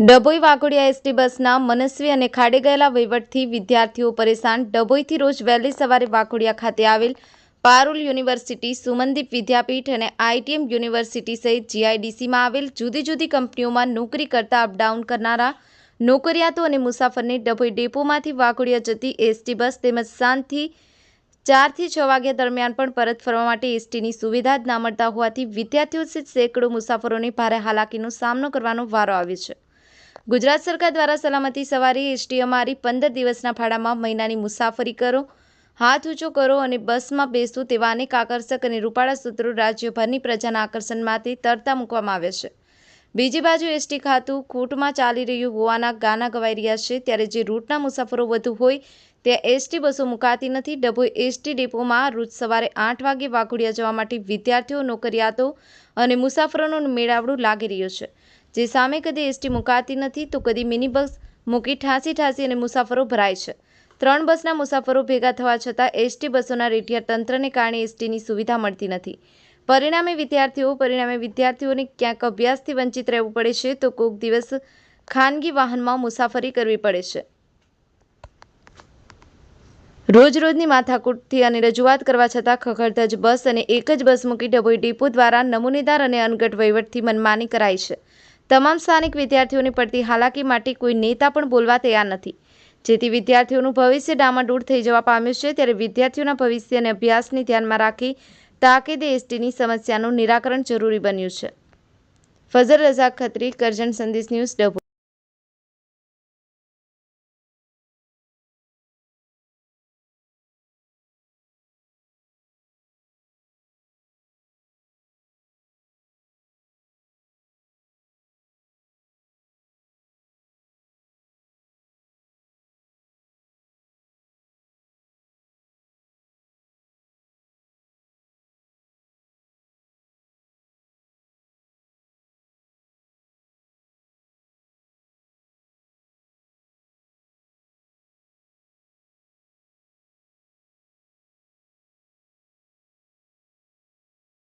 Dabhoi Waghodia ST બસના મનસ્વી અને ખાડે ગયેલા વહીવટથી વિદ્યાર્થીઓ પરેશાન. ડભોઈથી રોજ વહેલી સવારે વાઘોડિયા ખાતે આવેલ પારુલ યુનિવર્સિટી સુમનદીપ વિદ્યાપીઠ અને આઈટીએમ યુનિવર્સિટી સહિત જીઆઈડીસીમાં આવેલ જુદી જુદી કંપનીઓમાં નોકરી કરતા અપડાઉન કરનારા નોકરિયાતો અને મુસાફરને ડભોઈ ડેપોમાંથી વાઘોડિયા જતી એસટી બસ તેમજ સાંજથી ચારથી છ વાગ્યા દરમિયાન પણ પરત ફરવા માટે એસટીની સુવિધા જ ના મળતા હોવાથી વિદ્યાર્થીઓ સહિત સેંકડો મુસાફરોને ભારે હાલાકીનો સામનો કરવાનો વારો આવ્યો છે. ગુજરાત સરકાર દ્વારા સલામતી સવારી એસટી અમારી પંદર દિવસના ભાડામાં મહિનાની મુસાફરી કરો, હાથ ઊંચો કરો અને બસમાં બેસવું તેવા અનેક આકર્ષક અને રૂપાળા સૂત્રો રાજ્યભરની પ્રજાના આકર્ષણમાંથી તરતા મૂકવામાં આવ્યા છે. બીજી બાજુ એસટી ખાતું ખૂટમાં ચાલી રહ્યું હોવાના ગાના ગવાઈ રહ્યા છે. ત્યારે જે રૂટના મુસાફરો વધુ હોય, ત્યાં એસટી બસો મુકાતી નથી. ડભોઈ એસટી ડેપોમાં રોજ સવારે આઠ વાગે વાઘોડિયા જવા માટે વિદ્યાર્થીઓ, નોકરિયાતો અને મુસાફરોનું મેળાવડું લાગી રહ્યું છે. જે સામે કદી એસટી મુકાતી નથી, તો કદી મિની બસ મૂકી ઠાંસી ઠાંસી અને મુસાફરો ભરાય છે. ત્રણ બસના મુસાફરો ભેગા થવા છતાં એસટી બસોના રેઠિયા તંત્રને કારણે એસટીની સુવિધા મળતી નથી. પરિણામે વિદ્યાર્થીઓ, પરિણામે વિદ્યાર્થીઓને ક્યાંક અભ્યાસથી વંચિત રહેવું પડે છે, તો કોઈક દિવસ ખાનગી વાહનમાં મુસાફરી કરવી પડે છે. રોજ રોજની માથાકૂટથી અને રજૂઆત કરવા છતાં ખખડધજ બસ અને એક જ બસ મૂકી ડભોઈ ડેપો દ્વારા નમૂનેદાર અને અનગઢ વહીવટથી મનમાની કરાઈ છે. તમામ સ્થાનિક વિદ્યાર્થીઓની પડતી હાલાકી માટે કોઈ નેતા પણ બોલવા તૈયાર નથી. જેથી વિદ્યાર્થીઓનું ભવિષ્ય ડામાડૂળ થઈ જવા પામ્યું છે, ત્યારે વિદ્યાર્થીઓના ભવિષ્ય અને અભ્યાસને ધ્યાનમાં રાખી તાકીદે એસટીની સમસ્યાનું નિરાકરણ જરૂરી બન્યું છે. ફઝર રઝાક ખત્રી, કરજણ સંદેશ ન્યૂઝ ડભોઈ.